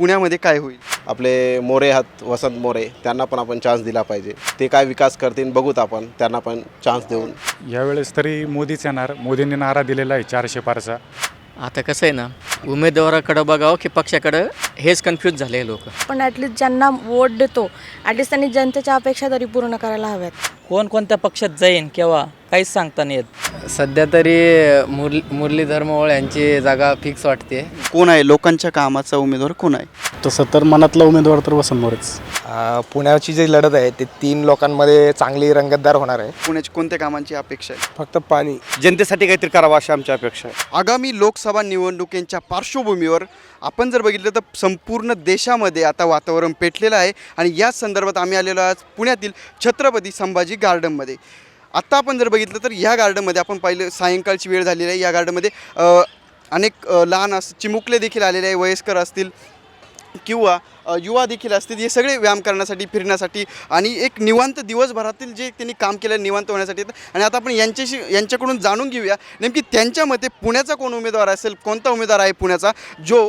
पुण्यामध्ये काय होईल? आपले मोरे आहात वसंत मोरे त्यांना पण आपण चान्स दिला पाहिजे. ते काय विकास करतील बघूत आपण त्यांना पण चान्स देऊन. यावेळेस तरी मोदीच येणार. मोदींनी नारा दिलेला आहे चारशे पारचा. आता कसं आहे ना उमेदवाराकडं बघावं की पक्षाकडं हेच कन्फ्यूज झाले लोक. पण ॲटलिस्ट ज्यांना वोट देतो ॲटलिस्ट त्यांनी जनतेच्या अपेक्षा तरी पूर्ण करायला हव्यात. कोण कोणत्या पक्षात जाईन केव्हा? काहीच सांगता नाही येत. सध्या तरी मुर मुरलीधर मोहोळ यांची जागा फिक्स वाटते. कोण आहे? लोकांच्या कामाचा उमेदवार कोण आहे? तसं तर मनातला उमेदवार तर वसंत मोरेच अ, पुण्याची जी लढत आहे ते तीन लोकांमध्ये चांगली रंगतदार होणार आहे. पुण्याची कोणत्या कामांची अपेक्षा आहे? फक्त पाणी. जनतेसाठी काहीतरी करावं अशी आमची अपेक्षा आहे. आगामी लोकसभा निवडणुकींच्या पार्श्वभूमीवर आपण जर बघितलं तर संपूर्ण देशामध्ये आता वातावरण पेटलेलं आहे. आणि याच संदर्भात आम्ही आलेलो आज पुण्यातील छत्रपती संभाजी गार्डनमध्ये आत्ता आपण जर बघितलं तर ह्या गार्डनमध्ये आपण पाहिलं सायंकाळची वेळ झालेली आहे या गार्डनमध्ये अनेक लहान अस चिमुकले देखील आलेले आहे वयस्कर असतील किंवा युवा देखील असतील हे सगळे व्यायाम करण्यासाठी फिरण्यासाठी आणि एक निवांत दिवसभरातील जे त्यांनी काम केलं निवांत होण्यासाठी. आणि आता आपण यांच्याशी यांच्याकडून जाणून घेऊया नेमकी त्यांच्या मते पुण्याचा कोण उमेदवार असेल कोणता उमेदवार आहे पुण्याचा जो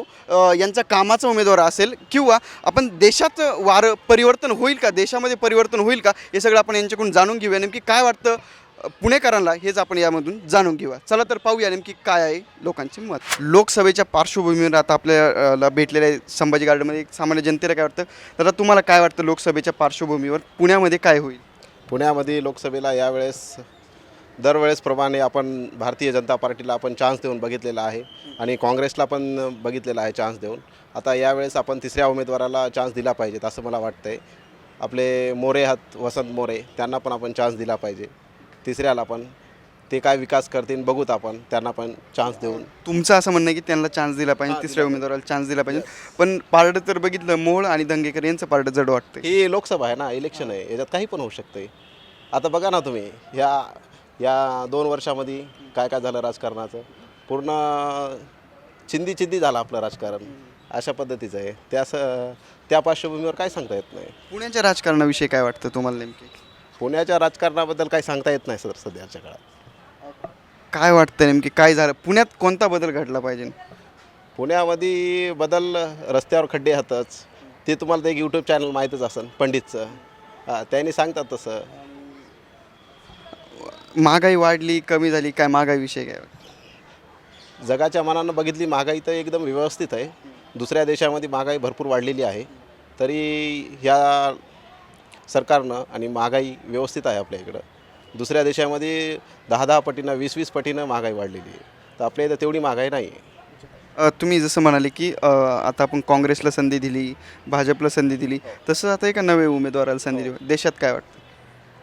यांचा कामाचा उमेदवार असेल किंवा आपण देशाचं वारं परिवर्तन होईल का देशामध्ये परिवर्तन होईल का हे सगळं आपण यांच्याकडून जाणून घेऊया. नेमकी काय वाटतं पुणेकरांना हेच आपण यामधून जाणून घेऊया. चला तर पाहूया नेमकी काय आहे लोकांचे मत. लोकसभेच्या पार्श्वभूमीवर आता आपल्याला भेटलेल्या आहे संभाजी गार्डनमध्ये एक सामान्य जनतेला काय वाटतं? दादा तुम्हाला काय वाटतं लोकसभेच्या पार्श्वभूमीवर? पुण्यामध्ये काय होईल? पुण्यामध्ये लोकसभेला यावेळेस दरवेळेसप्रमाणे आपण भारतीय जनता पार्टीला आपण चान्स देऊन बघितलेला आहे आणि काँग्रेसला पण बघितलेला आहे चान्स देऊन. आता यावेळेस आपण तिसऱ्या उमेदवाराला चान्स दिला पाहिजेत असं मला वाटतं आहे आपले मोरे हात वसंत मोरे त्यांना पण आपण चान्स दिला पाहिजे. तिसऱ्याला पण. ते काय विकास करतील बघूत आपण. त्यांना पण चान्स देऊन. तुमचं असं म्हणणं आहे की त्यांना चान्स दिला पाहिजे तिसऱ्या उमेदवाराला चान्स दिला पाहिजे. पण पारडं तर बघितलं मोहोळ आणि दंगेकर यांचं पारडं जड वाटतं ही लोकसभा आहे ना इलेक्शन आहे. याच्यात काही पण होऊ शकते आता बघा ना तुम्ही ह्या या दोन वर्षामध्ये काय काय झालं राजकारणाचं? पूर्ण चिंदी चिंदी झालं आपलं राजकारण. अशा पद्धतीचं आहे. त्या स त्या पार्श्वभूमीवर काय सांगता येत नाही. पुण्याच्या राजकारणाविषयी काय वाटतं तुम्हाला नेमकी? पुण्याच्या राजकारणाबद्दल काही सांगता येत नाही सर सध्याच्या काळात. काय वाटतं नेमकी? काय झालं? पुण्यात कोणता बदल घडला पाहिजे? पुण्यामध्ये बदल रस्त्यावर खड्डे हातच ते तुम्हाला ते एक यूट्यूब चॅनल माहीतच असेल पंडितचं. हां त्यांनी सांगतात तसं. महागाई वाढली कमी झाली काय महागाई विषय काय? जगाच्या मनानं बघितली महागाई तर एकदम व्यवस्थित आहे. दुसऱ्या देशामध्ये महागाई भरपूर वाढलेली आहे. तरी ह्या सरकारनं आणि महागाई व्यवस्थित आहे आपल्या इकडं. दुसऱ्या देशामध्ये दहा दहा पटीनं वीस वीस पटीनं महागाई वाढलेली आहे. तर आपल्या इथं तेवढी महागाई नाही आहे. अ, तुम्ही जसं म्हणाले की अ, आता आपण काँग्रेसला संधी दिली भाजपला संधी दिली तसं आता एका नवे उमेदवाराला संधी दिली. देशात काय वाटतं?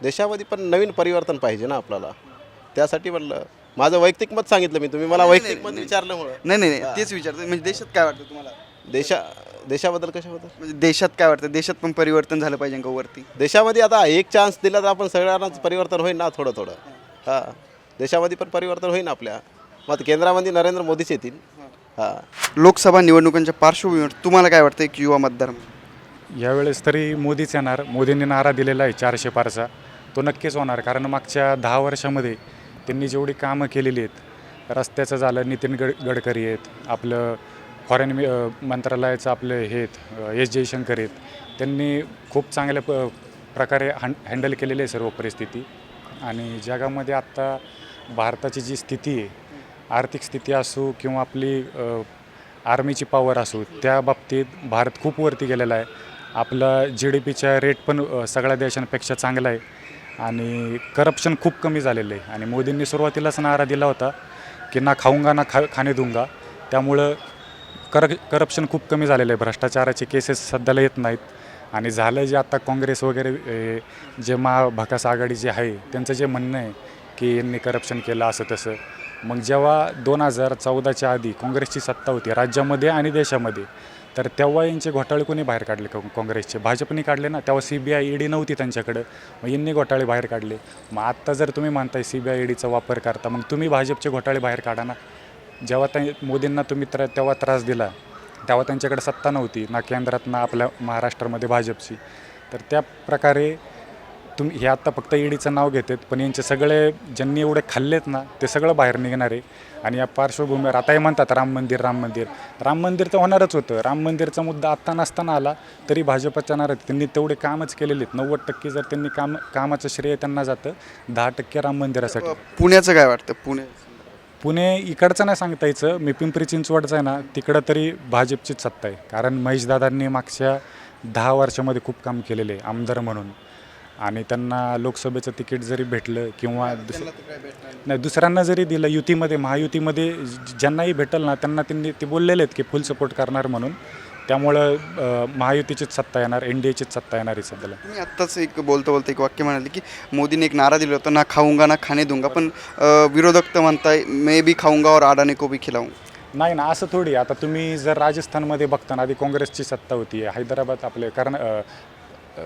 देशामध्ये पण नवीन परिवर्तन पाहिजे ना आपल्याला. त्यासाठी म्हणलं माझं वैयक्तिक मत सांगितलं मी तुम्ही मला वैयक्तिक मत विचारल्यामुळं. नाही नाही नाही. तेच विचारतो म्हणजे देशात काय वाटतं तुम्हाला? देशा देशाबद्दल कशाबद्दल? म्हणजे देशात काय वाटतं? देशात पण परिवर्तन झालं पाहिजे का वरती. देशामध्ये आता एक चान्स दिला तर आपण सगळ्यांनाच परिवर्तन होईल ना थोडं थोडं. हां. देशामध्ये पण परिवर्तन होईल आपल्या. मग केंद्रामध्ये नरेंद्र मोदीच येतील. हां. लोकसभा निवडणुकांच्या पार्श्वभूमीवर तुम्हाला काय वाटतं एक युवा मतदार म्हणून? यावेळेस तरी मोदीच येणार. मोदींनी नारा दिलेला आहे चारशे पारचा तो नक्कीच होणार. कारण मागच्या दहा वर्षामध्ये त्यांनी जेवढी कामं केलेली आहेत रस्त्याचं झालं नितीन गड गडकरी आहेत आपलं फॉरेन मंत्रालयाचं आपले हे एस जयशंकर आहेत त्यांनी खूप चांगल्या प प्रकारे हँ हँडल केलेली आहे सर्व परिस्थिती. आणि जगामध्ये आत्ता भारताची जी स्थिती आहे आर्थिक स्थिती असो किंवा आपली आर्मीची पॉवर असो त्या बाबतीत भारत खूप वरती गेलेला आहे. आपला जी डी पीचा रेट पण सगळ्या देशांपेक्षा चांगला आहे. आणि करप्शन खूप कमी झालेलं आहे. आणि मोदींनी सुरुवातीलाच नारा दिला होता की ना खाऊंगा ना खा खाणे दूंगा त्यामुळं कर करप्शन खूप कमी झालेलं आहे. भ्रष्टाचाराचे केसेस सध्याला येत नाहीत. आणि झालं जे आता काँग्रेस वगैरे ए, जे महाभकास आघाडी जे आहे त्यांचं जे म्हणणं आहे की यांनी करप्शन केलं असं तसं. मग जेव्हा दोन हजार चौदाच्या आधी काँग्रेसची सत्ता होती राज्यामध्ये आणि देशामध्ये तर तेव्हा यांचे घोटाळे कोणी बाहेर काढले? काँग्रेसचे. भाजपने काढले ना? तेव्हा सी बी आय ईडी नव्हती त्यांच्याकडं. मग यांनी घोटाळे बाहेर काढले. मग आत्ता जर तुम्ही म्हणताय सी बी आय ईडीचा वापर करता मग तुम्ही भाजपचे घोटाळे बाहेर काढा ना. जेव्हा त्या मोदींना तुम्ही त्रा तेव्हा त्रास दिला तेव्हा त्यांच्याकडे सत्ता नव्हती ना केंद्रात ना आपल्या महाराष्ट्रामध्ये भाजपची. तर त्या प्रकारे तुम्ही हे आत्ता फक्त ईडीचं नाव घेतात पण यांचे सगळे ज्यांनी एवढे खाल्लेत ना ते सगळं बाहेर निघणार आहे. आणि या पार्श्वभूमीवर आताही म्हणतात राम मंदिर राम मंदिर. राम मंदिर तर होणारच होतं. राम मंदिरचा मुद्दा आत्ता नसताना आला तरी भाजपच्या नाराज त्यांनी तेवढे कामच केलेले आहेत. नव्वद टक्के जर त्यांनी काम कामाचं श्रेय त्यांना जातं दहा टक्के राम मंदिरासाठी. पुण्याचं काय वाटतं? पुणे. पुणे इकडचं नाही सांगता यायचं. मी पिंपरी चिंचवडचं आहे ना तिकडं तरी भाजपचीच सत्ता आहे. कारण महेशदादांनी मागच्या दहा वर्षामध्ये खूप काम केलेले आहे आमदार म्हणून. आणि त्यांना लोकसभेचं तिकीट जरी भेटलं किंवा दुस नाही. दुसऱ्यांना जरी दिलं युतीमध्ये महायुतीमध्ये ज्यांनाही भेटेल ना त्यांना त्यांनी ते बोललेले आहेत की फुल सपोर्ट करणार म्हणून. त्यामुळं महायुतीचीच सत्ता येणार एन डी एचीच सत्ता येणार आहे सध्याला. तुम्ही आत्ताच एक बोलता बोलता एक वाक्य म्हणाले की मोदीने एक नारा दिला होता ना खाऊंगा ना खाणे दूंगा पण विरोधक तर म्हणताय मे बी खाऊंगा और आडाने को भी खिलाऊंगा नाही ना असं थोडी आता तुम्ही जर राजस्थानमध्ये बघता ना आधी काँग्रेसची सत्ता होती हैदराबाद आपले कर्ना अ,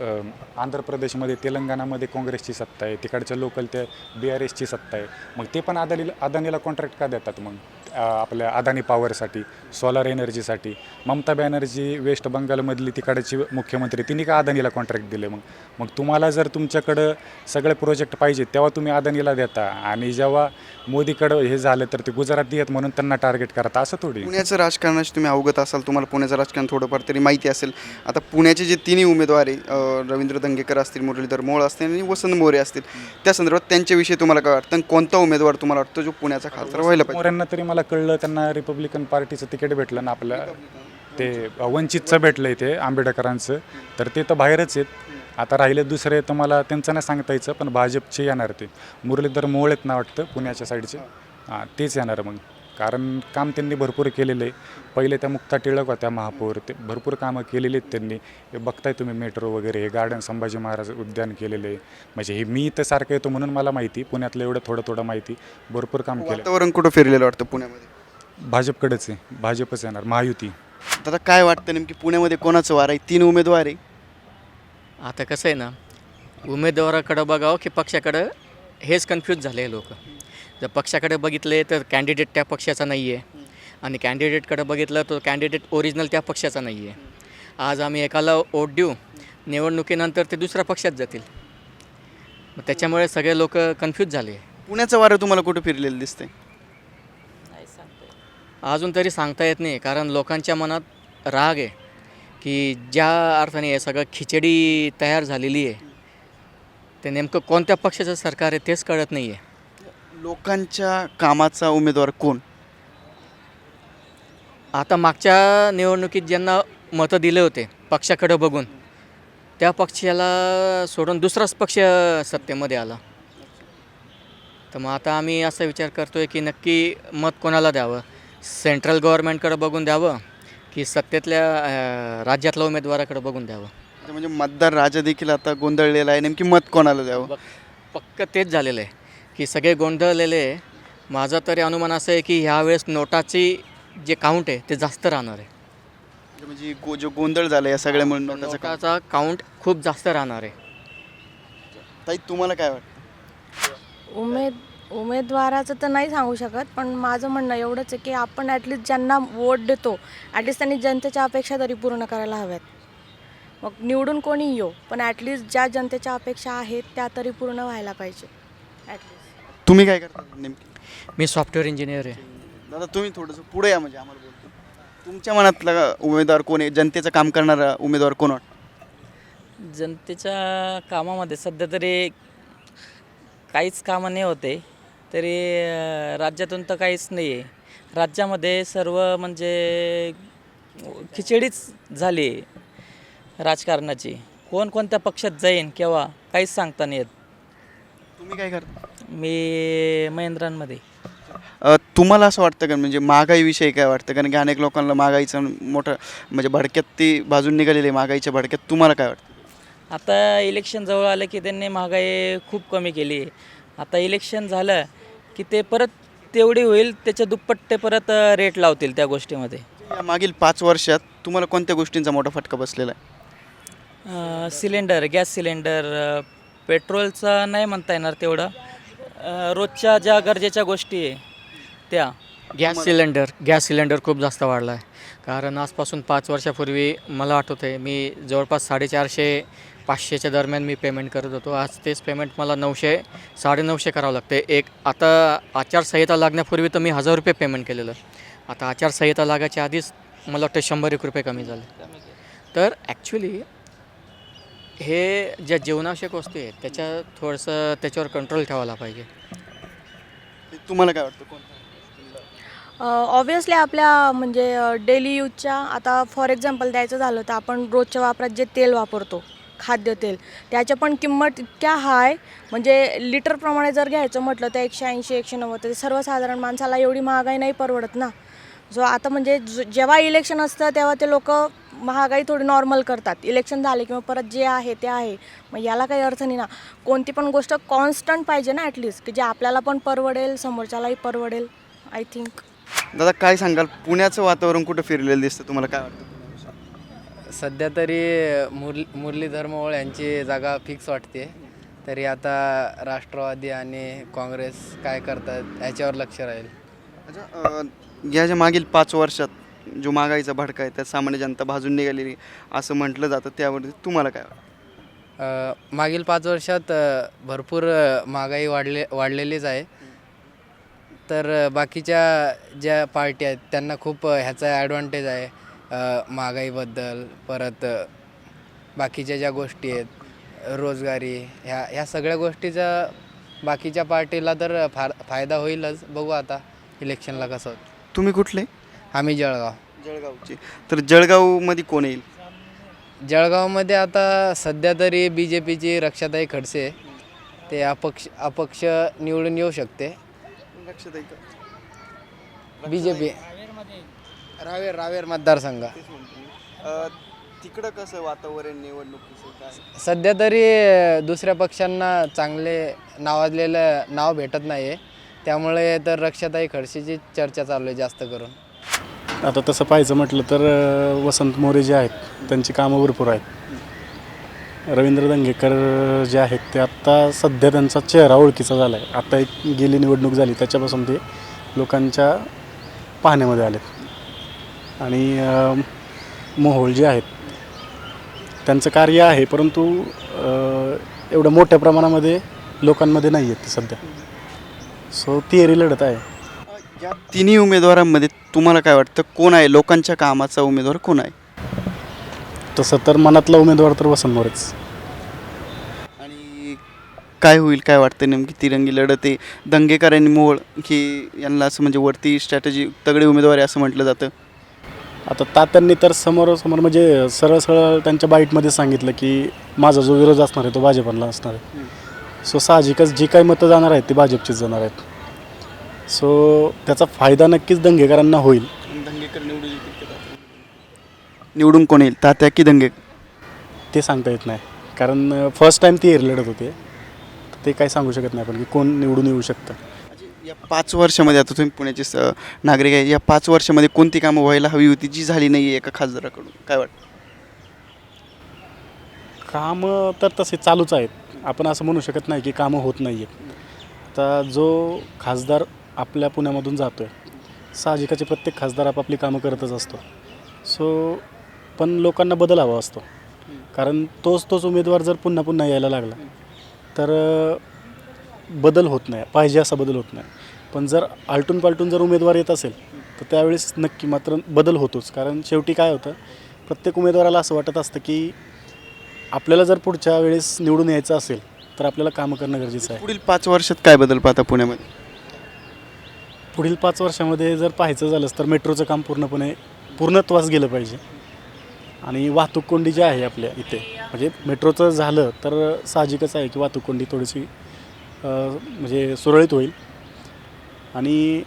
आंध्र प्रदेशमध्ये तेलंगणामध्ये काँग्रेसची सत्ता आहे तिकडच्या लोकल ते बी आर एसची सत्ता आहे. मग ते पण अदानीला अदानीला कॉन्ट्रॅक्ट का देतात मग? आपल्या अदानी पॉवरसाठी सोलार एनर्जीसाठी. ममता बॅनर्जी वेस्ट बंगालमधली तिकडची मुख्यमंत्री तिने का अदानीला कॉन्ट्रॅक्ट दिले मग? मग तुम्हाला जर तुमच्याकडं सगळे प्रोजेक्ट पाहिजे तेव्हा तुम्ही अदानीला देता. आणि जेव्हा मोदीकडं हे झालं तर ते गुजराती आहेत म्हणून त्यांना टार्गेट करता असं थोडी. पुण्याचं राजकारणाशी तुम्ही अवगत असाल तुम्हाला पुण्याचं राजकारण थोडंफार तरी माहिती असेल. आता पुण्याचे जे तिन्ही उमेदवार आहे रवींद्र दंगेकर असतील मुरलीधर मोळ असतील आणि वसंत मोरे असतील त्या संदर्भात त्यांच्याविषयी तुम्हाला काय वाटतं? आणि कोणता उमेदवार तुम्हाला वाटतो जो पुण्याचा खासदार व्हायला पाहिजे? मोऱ्यांना तरी मला कळलं त्यांना रिपब्लिकन पार्टीचं तिकीट भेटलं ना आपलं ते वंचितचं भेटलं इथे आंबेडकरांचं. तर ते तर बाहेरच आहेत. आता राहिले दुसरे तर मला त्यांचं नाही सांगता यायचं पण भाजपचे येणार ते. मुरलीधर मोळ आहेत ना वाटतं पुण्याच्या साईडचे. हां तेच येणार मग. कारण काम त्यांनी भरपूर केलेलं. आहे पहिले त्या मुक्ता टिळक होत्या महापौर ते भरपूर कामं केलेली आहेत त्यांनी. हे बघताय तुम्ही मेट्रो वगैरे हे गार्डन संभाजी महाराज उद्यान केलेलं. आहे म्हणजे हे मी तर सारखं येतो म्हणून मला माहिती पुण्यातलं एवढं थोडं थोडं माहिती. भरपूर काम केलं. वातावरण कुठं फिरलेलं वाटतं पुण्यामध्ये? भाजपकडेच आहे. भाजपच येणार. महायुती. आता काय वाटतं नेमकी पुण्यामध्ये कोणाचं वार आहे? तीन उमेदवार आहे. आता कसं आहे ना उमेदवाराकडं बघावं की पक्षाकडं हेच कन्फ्यूज झाले लोक. जर पक्षाकडे बघितले तर कॅन्डिडेट त्या पक्षाचा नाही आहे आणि कॅन्डिडेटकडे बघितलं तर कॅन्डिडेट ओरिजिनल त्या पक्षाचा नाही आहे आज आम्ही एकाला वोट देऊ निवडणुकीनंतर ते दुसऱ्या पक्षात जातील. मग त्याच्यामुळे सगळे लोक कन्फ्यूज झाले. पुण्याचं वारं तुम्हाला कुठं फिरलेलं दिसतंय? अजून तरी सांगता येत नाही कारण लोकांच्या मनात राग आहे की ज्या अर्थाने हे सगळं खिचडी तयार झालेली आहे ते नेमकं कोणत्या पक्षाचं सरकार आहे तेच कळत नाही आहे लोकांच्या कामाचा उमेदवार कोण? आता मागच्या निवडणुकीत ज्यांना मतं दिले होते पक्षाकडं बघून त्या पक्षाला सोडून दुसराच पक्ष सत्तेमध्ये आला. तर मग आता आम्ही असा विचार करतो आहे की नक्की मत कोणाला द्यावं? सेंट्रल गव्हर्नमेंटकडं बघून द्यावं की सत्तेतल्या राज्यातल्या उमेदवाराकडे बघून द्यावं? म्हणजे मतदार राजा देखील आता गोंधळलेला आहे. नेमकी मत कोणाला द्यावं? पक्क तेच झालेलं आहे. की सगळे गोंधळलेले आहे. माझं तरी अनुमान असं आहे की ह्यावेळेस नोटाची जे काउंट आहे ते जास्त राहणार आहे. म्हणजे गो- जो गोंधळ झाला या सगळ्यामुळे नोटाचं. नोटाचा काउंट खूप जास्त राहणार आहे. ताई तुम्हाला काय वाटतं? उमेद उमेदवाराचं तर नाही सांगू शकत पण माझं म्हणणं एवढंच आहे की आपण ॲटलिस्ट ज्यांना वोट देतो ॲटलिस्ट त्यांनी जनतेच्या अपेक्षा तरी पूर्ण करायला हव्यात. मग निवडून कोणी येऊ पण ॲटलिस्ट ज्या जनतेच्या अपेक्षा आहेत त्या तरी पूर्ण व्हायला पाहिजे ॲटलिस्ट तुम्ही काय करता नेमकी? मी सॉफ्टवेअर इंजिनियर आहे. दादा तुम्ही थोडंसं पुढे या म्हणजे आम्हाला बोलतो. तुमच्या मनातला उमेदवार कोण आहे? जनतेचं काम करणारा उमेदवार कोण वाटतं? जनतेच्या कामामध्ये सध्या तरी काहीच कामं नाही होते तरी अं, राज्यातून तर काहीच नाही आहे. राज्यामध्ये सर्व म्हणजे खिचडीच झाली आहे राजकारणाची. कोण कोणत्या पक्षात जाईन केव्हा काहीच सांगता नाही येत. तुम्ही काय करता? मी महेंद्रांमध्ये. अ, तुम्हाला असं वाटतं का? म्हणजे महागाईविषयी काय वाटतं? कारण की अनेक लोकांना महागाईचं मोठं म्हणजे भडक्यात ती बाजून निघालेली आहे महागाईच्या भडक्यात तुम्हाला काय वाटतं? आता इलेक्शन जवळ आलं की त्यांनी महागाई खूप कमी केली आता इलेक्शन झालं की ते परत तेवढी होईल त्याच्या दुप्पट ते परत रेट लावतील त्या गोष्टीमध्ये. या मागील पाच वर्षात तुम्हाला कोणत्या गोष्टींचा मोठा फटका बसलेला आहे? अं, सिलेंडर गॅस सिलेंडर अं, पेट्रोलचं नाही म्हणता येणार तेवढं. अं, रोजच्या ज्या गरजेच्या गोष्टी आहे त्या. गॅस सिलेंडर गॅस सिलेंडर खूप जास्त वाढला आहे कारण आजपासून पाच वर्षापूर्वी मला आठवतं आहे मी जवळपास साडेचारशे पाचशेच्या दरम्यान मी पेमेंट करत होतो. आज तेच पेमेंट मला नऊशे साडेनऊशे करावं लागते एक आता आचारसंहिता लागण्यापूर्वी तर मी हजार रुपये पेमेंट केलेलं. आता आचारसंहिता लागायच्या आधीच मला वाटतं शंभर एक रुपये कमी झाले. तर ॲक्च्युली हे ज्या जीवनावश्यक वस्तू आहेत त्याच्या थोडंसं त्याच्यावर कंट्रोल ठेवायला पाहिजे. तुम्हाला काय वाटतं कोण ऑब्वियसली आपल्या म्हणजे डेली यूजच्या आता फॉर एक्झाम्पल द्यायचं झालं तर आपण रोजच्या वापरात जे तेल वापरतो खाद्यतेल त्याच्या पण किंमत इतक्या हाय म्हणजे लिटरप्रमाणे जर घ्यायचं म्हटलं तर एकशे ऐंशी एकशे नव्वद तर सर्वसाधारण माणसाला एवढी महागाई नाही परवडत ना. जो आता म्हणजे ज- जेव्हा इलेक्शन असतं तेव्हा ते लोक महागाई थोडी नॉर्मल करतात. इलेक्शन झाले किंवा परत जे आहे ते आहे. मग याला काही अर्थ नाही ना. कोणती पण गोष्ट कॉन्स्टंट पाहिजे ना ॲटलिस्ट की जे आपल्याला पण परवडेल समोरच्यालाही परवडेल आय थिंक दादा काय सांगाल? पुण्याचं वातावरण कुठं फिरलेलं दिसतं? तुम्हाला काय वाटतं सध्या तरी मुरली मुरलीधर मोहोळ यांची जागा फिक्स वाटते तरी आता राष्ट्रवादी आणि काँग्रेस काय करतात याच्यावर लक्ष राहील. अच्छा अं, या ज्या मागील पाच वर्षात जो महागाईचा भडका आहे त्यात सामान्य जनता भाजून निघालेली असं म्हटलं जातं. त्यावर तुम्हाला काय वाटतं? मागील पाच वर्षात भरपूर महागाई वाढले वाढलेलीच आहे. तर बाकीच्या ज्या पार्टी आहेत त्यांना खूप ह्याचा ॲडव्हान्टेज आहे महागाईबद्दल परत बाकीच्या ज्या गोष्टी आहेत रोजगारी ह्या ह्या सगळ्या गोष्टीचा बाकीच्या पार्टीला तर फार फायदा होईलच. बघू आता इलेक्शनला कसं. तुम्ही कुठले? आम्ही जळगाव. जळगावचे. तर जळगावमध्ये कोण येईल? जळगावमध्ये आता सध्या तरी बी जे पीची रक्षाताई खडसे ते अपक्ष अपक्ष निवडून येऊ शकते. लक्षात आहे का B J P Raver Raver मतदारसंघ अं, तिकडं कसं वातावरण निवडणुकीचं काय? सध्या तरी दुसऱ्या पक्षांना चांगले नावाजलेलं नाव भेटत नाही आहे त्यामुळे तर रक्षाताई खडसेची चर्चा चालू आहे जास्त करून. आता तसं पाहायचं म्हटलं तर अ, वसंत मोरे जे आहेत त्यांची कामं भरपूर आहेत. रवींद्र दंगेकर जे आहेत ते आत्ता सध्या त्यांचा चेहरा ओळखीचा झाला आहे आत्ता एक गेली निवडणूक झाली त्याच्यापासून ते लोकांच्या पाहण्यामध्ये आलेत. आणि अ, मोहोळ जे आहेत त्यांचं कार्य आहे परंतु अ, एवढ्या मोठ्या प्रमाणामध्ये लोकांमध्ये नाही आहेत ते सध्या. सो तिहेरी लढत आहे. या तिन्ही उमेदवारांमध्ये तुम्हाला काय वाटतं? कोण आहे? लोकांच्या कामाचा उमेदवार कोण आहे? तसं तर मनातला उमेदवार तर वसंत मोरेच आणि काय होईल? काय वाटतं नेमकी तिरंगी लढत आहे? दंगेकर आणि मोळ की यांना असं म्हणजे वरती स्ट्रॅटेजी तगडे उमेदवार आहे असं म्हटलं जातं. आता तात्यांनी तर समोरासमोर म्हणजे सरळ सरळ त्यांच्या बाईटमध्ये सांगितलं की माझा जो विरोध असणार आहे तो भाजपला असणार आहे. सो साहजिकच जी काही मतं जाणार आहेत ती भाजपचीच जाणार आहेत. सो त्याचा फायदा नक्कीच दंगेकरांना होईल. दंगेकर निवडून निवडून कोण येईल? तात्या की दंगेकर ते सांगता येत नाही. कारण फर्स्ट टाईम ती लढत होते. ते काही सांगू शकत नाही आपण की कोण निवडून येऊ शकतं. या पाच वर्षामध्ये आता तुम्ही पुण्याचे स- नागरिक आहे. या पाच वर्षामध्ये कोणती कामं व्हायला हवी होती जी झाली नाही आहे एका खासदाराकडून? काय वाटतं? कामं तर तसे चालूच आहेत. आपण असं म्हणू शकत नाही की कामं होत नाही आहेत आता जो खासदार आपल्या पुण्यामधून जातो आहे साहजिकाचे प्रत्येक खासदार आपापली कामं करतच असतो. सो पण लोकांना बदल हवा असतो. कारण तोच तोच उमेदवार जर पुन्हा पुन्हा यायला लागला तर बदल होत नाही. पाहिजे असा बदल होत नाही. पण जर आलटून पालटून जर उमेदवार येत असेल तर त्यावेळेस नक्की मात्र बदल होतोच. कारण शेवटी काय होतं प्रत्येक उमेदवाराला असं वाटत असतं की आपल्याला जर पुढच्या वेळेस निवडून यायचं असेल तर आपल्याला कामं करणं गरजेचं आहे. पुढील पाच वर्षात काय बदल पाहता पुण्यामध्ये? पुढील पाच वर्षामध्ये जर पाहायचं झालंच तर मेट्रोचं काम पूर्णपणे पूर्णत्वास गेलं पाहिजे. आणि वाहतूक कोंडी जी आहे आपल्या इथे म्हणजे मेट्रोचं झालं तर साहजिकच आहे की वाहतूक कोंडी थोडीशी म्हणजे सुरळीत होईल. आणि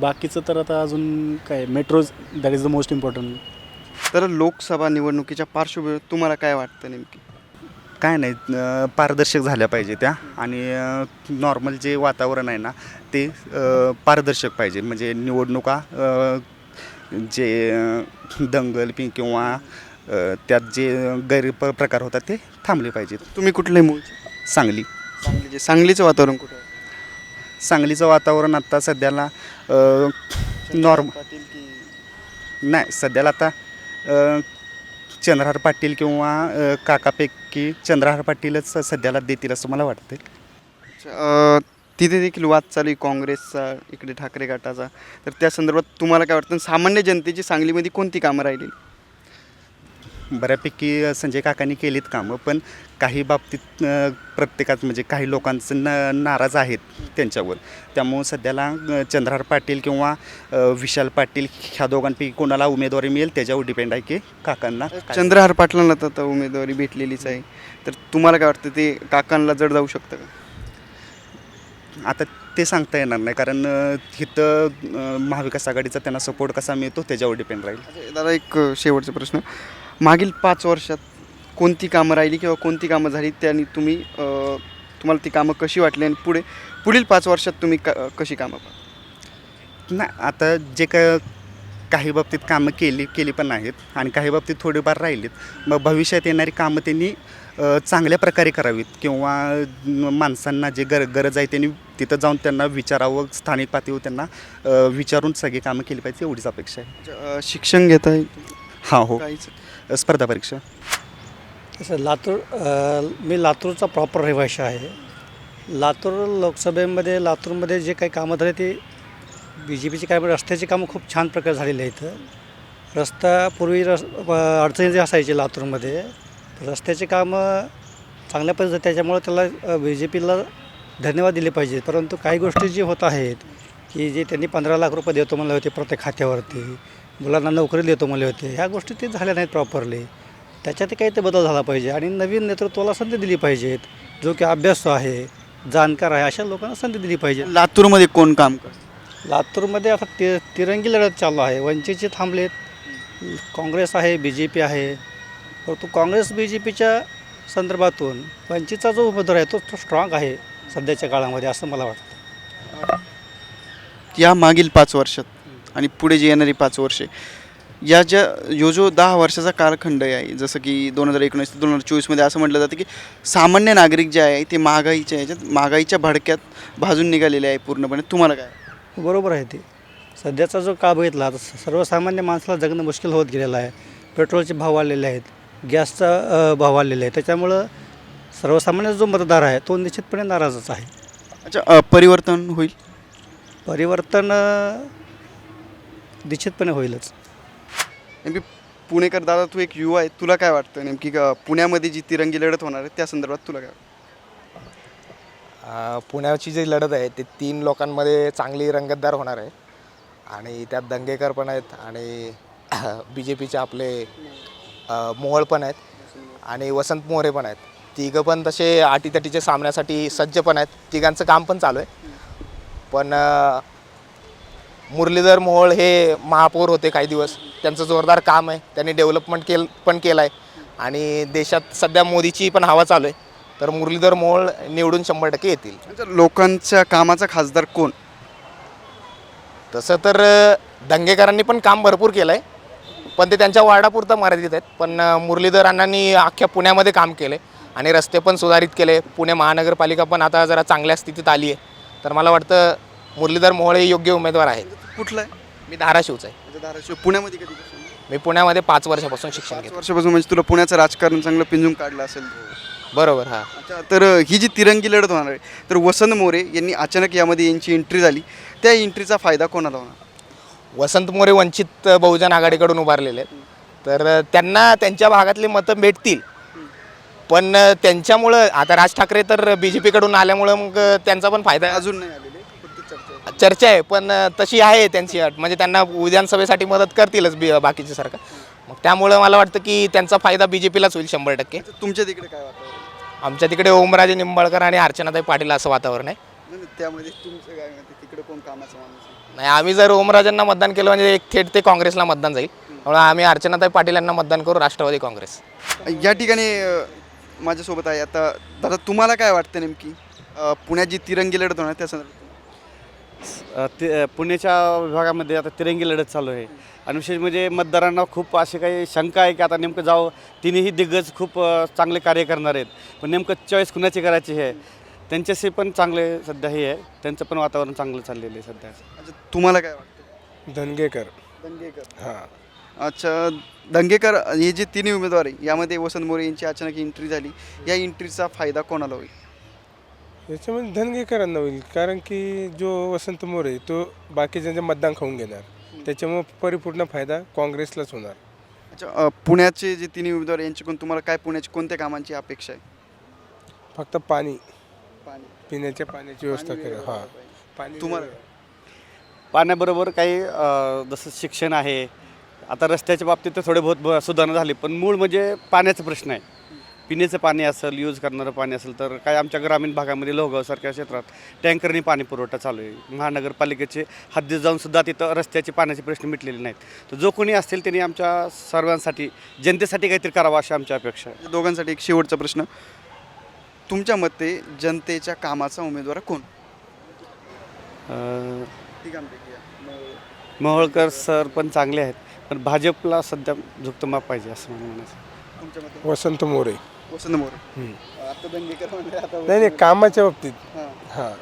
बाकीचं तर आता अजून काय metro that is the most important तर लोकसभा निवडणुकीच्या पार्श्वभूमीवर तुम्हाला काय वाटतं नेमकी? काय नाही अं, पारदर्शक झाल्या पाहिजे त्या आणि नॉर्मल जे वातावरण आहे ना ते अं, पारदर्शक पाहिजे. म्हणजे निवडणुका अं, जे अं, दंगल पि किंवा अं, त्यात जे गैर प- प्रकार होतात ते थांबले पाहिजेत. तुम्ही कुठले मूळ? सांगली. सांगलीचे सांगलीचं वातावरण कुठं? सांगलीचं वातावरण आत्ता सध्याला नॉर्म पाटील की नाही सध्याला आता अ, चंद्रहार पाटील किंवा काकापैकी चंद्रहार पाटीलच सध्याला देतील असं मला वाटतं अ, तिथे देखील वाद चालू आहे काँग्रेसचा इकडे ठाकरे गटाचा. तर त्या संदर्भात तुम्हाला काय वाटतं? सामान्य जनतेची सांगलीमध्ये कोणती कामं राहिलेली बऱ्यापैकी संजय काकांनी केलीत कामं पण काही बाबतीत प्रत्येकात म्हणजे काही लोकांचं न नाराज आहेत त्यांच्यावर. त्यामुळं सध्याला चंद्रहार पाटील किंवा विशाल पाटील ह्या दोघांपैकी कोणाला उमेदवारी मिळेल त्याच्यावर डिपेंड आहे की काकांना चंद्रहार पाटलांना तर आता उमेदवारी भेटलेलीच आहे. तर तुम्हाला काय वाटतं ते काकांना जड जाऊ शकतं का? आता ते सांगता येणार नाही कारण अ, महाविकास आघाडीचा त्यांना सपोर्ट कसा मिळतो त्याच्यावर डिपेंड राहील. दादा एक शेवटचा प्रश्न. मागील पाच वर्षात कोणती कामं राहिली किंवा कोणती कामं झाली त्यांनी तुम्ही तुम्हाला ती कामं कशी वाटली आणि पुढे पुढील पाच वर्षात तुम्ही का कशी कामं पाहा नाही आता जे काय काही बाबतीत कामं केली केली पण आहेत आणि काही बाबतीत थोडीफार राहिलीत. मग भविष्यात येणारी कामं त्यांनी चांगल्या प्रकारे करावीत किंवा माणसांना जे गर गरज आहे त्यांनी तिथं जाऊन त्यांना विचारावं स्थानिक पातळीवर त्यांना विचारून सगळी कामं केली पाहिजे एवढीच अपेक्षा आहे. शिक्षण घेत आहे हां हो. काहीच स्पर्धा परीक्षा? तसं लातूर मी लातूरचा प्रॉपर रहिवाशी आहे. लातूर लोकसभेमध्ये लातूरमध्ये जे काही कामं झाले ते बी जे पीची काय रस्त्याची कामं खूप छान प्रकारे झालेली आहेत रस्ता पूर्वी रस अडचणी जे असायचे लातूरमध्ये. रस्त्याचे कामं चांगल्या पद्धतीने त्याच्यामुळे त्याला बी जे पीला धन्यवाद दिले पाहिजे परंतु काही गोष्टी जे होत आहेत की जे त्यांनी पंधरा लाख रुपये देतो म्हणले होते प्रत्येक खात्यावरती मुलांना नोकरी देतो म्हणले होते. ह्या गोष्टी ते झाल्या नाहीत प्रॉपरली त्याच्यात काही ते बदल झाला पाहिजे आणि नवीन नेतृत्वाला संधी दिली पाहिजेत. जो की अभ्यासू आहे जाणकार आहे अशा लोकांना संधी दिली पाहिजे. लातूरमध्ये कोण काम करतं लातूरमध्ये आता ति तिरंगी लढत चालू आहे. वंचितचे थांबलेत. काँग्रेस आहे बी जे पी आहे. परंतु काँग्रेस बी जे पीच्या संदर्भातून वंचितचा जो उमेदवार आहे तो तो स्ट्रॉंग आहे सध्याच्या काळामध्ये असं मला वाटतं. या मागील पाच वर्षात आणि पुढे जी येणारी पाच वर्षे. या ज्या यो जो दहा वर्षाचा कालखंड आहे जसं की दोन हजार एकोणीस ते दोन हजार चोवीसमध्ये असं म्हटलं जातं की सामान्य नागरिक जे आहे ते महागाईच्या ह्याच्यात महागाईच्या भडक्यात भाजून निघालेले आहे पूर्णपणे. तुम्हाला काय? बरोबर आहे ते. सध्याचा जो काळ बघितला तर सर्वसामान्य माणसाला जगणं मुश्किल होत गेलेलं आहे. पेट्रोलचे भाव वाढलेले आहेत गॅसचा भाव वाढलेला आहे. त्याच्यामुळं सर्वसामान्य जो मतदार आहे तो निश्चितपणे नाराजच आहे. अच्छा परिवर्तन होईल? परिवर्तन निश्चितपणे होईलच. नेमकी पुणेकर दादा तू एक युवा आहे तुला काय वाटतं? नेमकी पुण्यामध्ये जी तिरंगी लढत होणार आहे त्या संदर्भात तुला काय वाटतं? अ, पुण्याची जी लढत आहे ते तीन लोकांमध्ये चांगली रंगतदार होणार आहे. आणि त्यात दंगेकर पण आहेत आणि बी जे पीचे आपले अ, मोहोळ पण आहेत आणि वसंत मोरे पण आहेत. तिघं पण तसे आटीतटीचे सामन्यासाठी सज्ज पण आहेत. तिघांचं काम पण चालू आहे. पण अ, मुरलीधर मोहोळ हे महापौर होते काही दिवस. त्यांचं जोरदार काम आहे. त्यांनी डेव्हलपमेंट केल पण केलं आहे आणि देशात सध्या मोदीची पण हवा चालू आहे. तर मुरलीधर मोहोळ निवडून शंभर टक्के येतील. लोकांच्या कामाचा खासदार कोण? तसं तर दंगेकरांनी पण काम भरपूर केलं आहे पण ते त्यांच्या वार्डापुरतं मर्यादित आहेत. पण मुरलीधर अण्णांनी अख्ख्या पुण्यामध्ये काम केले आणि रस्ते पण सुधारित केले. पुणे महानगरपालिका पण आता जरा चांगल्या स्थितीत आली आहे. तर मला वाटतं मुरलीधर मोहोळ हे योग्य उमेदवार आहेत. कुठला आहे? मी धाराशिवचा आहे. अच्छा, धाराशिव पुण्यामध्ये कधी मी पुण्यामध्ये पाच वर्षापासून शिक्षण पाच घेतो. वर्षापासून म्हणजे तुला पुण्याचं राजकारण चांगलं पिंजून काढलं असेल बरोबर हां. अच्छा तर ही जी तिरंगी लढत होणार आहे तर वसंत मोरे यांनी अचानक यामध्ये यांची एंट्री झाली. त्या एंट्रीचा फायदा कोणाला होणार? वसंत मोरे वंचित बहुजन आघाडीकडून उभारलेले आहेत. तर त्यांना त्यांच्या भागातली मतं भेटतील. पण त्यांच्यामुळं आता राज ठाकरे तर बी जे पीकडून आल्यामुळं मग त्यांचा पण फायदा. अजून नाही चर्चा आहे. पण तशी आहे त्यांची अट. म्हणजे त्यांना विधानसभेसाठी मदत करतीलच बी बाकीचे सरकार. मग त्यामुळं मला वाटतं की त्यांचा फायदा बी जे पीलाच होईल शंभर टक्के. तुमच्या तिकडे काय वातावरण आमच्या तिकडे ओमराजे निंबाळकर आणि अर्चनाताई पाटील असं वातावरण आहे. नाही, नाही, त्यामध्ये तुमचं काय म्हणते तिकडे कोण कामाचा माणूस आहे? नाही आम्ही जर ओमराजांना मतदान केलं म्हणजे एक थेट ते काँग्रेसला मतदान जाईल. त्यामुळे आम्ही अर्चनाताई पाटील यांना मतदान करू राष्ट्रवादी काँग्रेस. या ठिकाणी अ, माझ्यासोबत आहे. आता दादा तुम्हाला काय वाटतं नेमकी? अ, पुण्यात जी तिरंगी लढत होणार त्या संदर्भात ते पुण्याच्या विभागामध्ये आता तिरंगी लढत चालू आहे. आणि विशेष म्हणजे मतदारांना खूप असे काही शंका आहे की आता नेमकं जावं तिन्ही दिग्गज खूप चांगले कार्य करणार आहेत. पण नेमकं चॉईस कुणाची करायची आहे त्यांच्याशी पण चांगले सध्या हे आहे. त्यांचं पण वातावरण चांगलं चाललेलं आहे सध्या. अच्छा तुम्हाला काय वाटतं? धनगेकर. दंगेकर हां. अच्छा दंगेकर हे जे तिन्ही उमेदवार आहे यामध्ये वसंत मोरे यांची अचानक एंट्री झाली. या एंट्रीचा फायदा कोणाला होईल? याच्यामध्ये धनगेकरांना होईल कारण की जो वसंत मोरे तो बाकीच्यांचे मतदान खाऊन घेणार त्याच्यामुळे परिपूर्ण फायदा काँग्रेसलाच होणार. अच्छा अ, पुण्याचे जे तिन्ही उमेदवार यांच्याकडून तुम्हाला काय पुण्याची कोणत्या कामांची अपेक्षा आहे? फक्त पाणी. पाणी. पिण्याच्या पाण्याची व्यवस्था करा हां. पाणी तुम्हाला? पाण्याबरोबर काही अ, जसं शिक्षण आहे आता रस्त्याच्या बाबतीत तर थोडे बहुत ब- सुधारणा झाली पण मूळ म्हणजे पाण्याचा प्रश्न आहे. पिण्याचं पाणी असेल यूज करणारं पाणी असेल तर काय आमच्या ग्रामीण भागामध्ये लोहगावसारख्या क्षेत्रात टँकरनी पाणी पुरवठा चालू आहे. महानगरपालिकेचे हद्दीत जाऊन सुद्धा तिथं रस्त्याचे पाण्याचे प्रश्न मिटलेले नाहीत. तर जो कोणी असतील त्यांनी आमच्या सर्वांसाठी जनतेसाठी काहीतरी करावं अशी आमची अपेक्षा आहे. दोघांसाठी एक शेवटचा प्रश्न. तुमच्या मते जनतेच्या कामाचा उमेदवार कोण? मोहोळकर सर पण चांगले आहेत पण भाजपला सध्या झुकतं माप पाहिजे असं मला म्हणायचं तुमच्या मते? वसंत मोरे. वसंत मोरे. हम्म. आता दंगेकर म्हणले आता नाही नाही कामाच्या बाबतीत. हां. हां.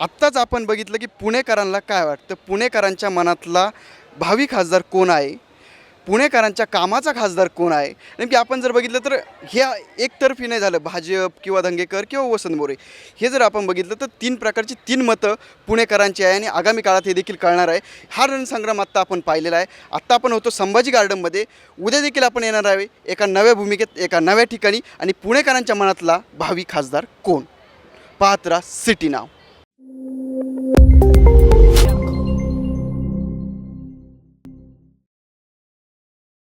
आत्ताच आपण बघितलं की पुणेकरांना काय वाटतं? पुणेकरांच्या मनातला भावी खासदार कोण आहे? पुणेकरांच्या कामाचा खासदार कोण आहे? नेमकी आपण जर बघितलं तर ह्या एकतर्फी नाही झालं भाजप किंवा दंगेकर किंवा वसंत मोरे. हे जर आपण बघितलं तर तीन प्रकारची तीन मतं पुणेकरांची आहे आणि आगामी काळात हे देखील कळणार आहे. हा रणसंग्राम आत्ता आपण पाहिलेला आहे. आत्ता आपण होतो संभाजी गार्डनमध्ये. उद्या देखील आपण येणार आहे एका नव्या भूमिकेत एका नव्या ठिकाणी आणि पुणेकरांच्या मनातला भावी खासदार कोण? पाहत सिटी नाव.